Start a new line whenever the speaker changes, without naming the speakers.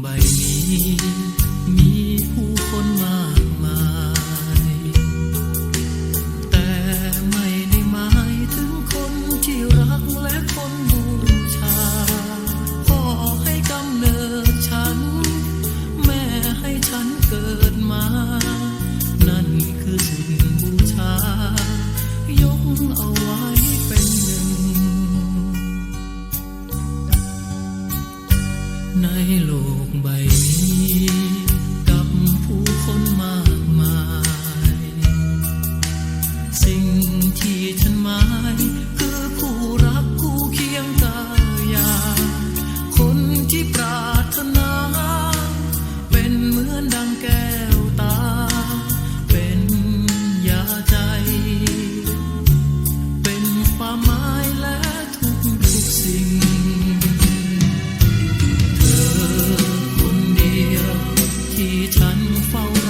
ใบนี้ มีผู้คนมากมาย แต่ไม่ได้หมายถึงคนที่รักและคนบูชา พ่อให้กำเนิดฉัน แม่ให้ฉันเกิดมา นั่นคือสิ่งบูชายกเอาไว้ ในโลกใบ 能否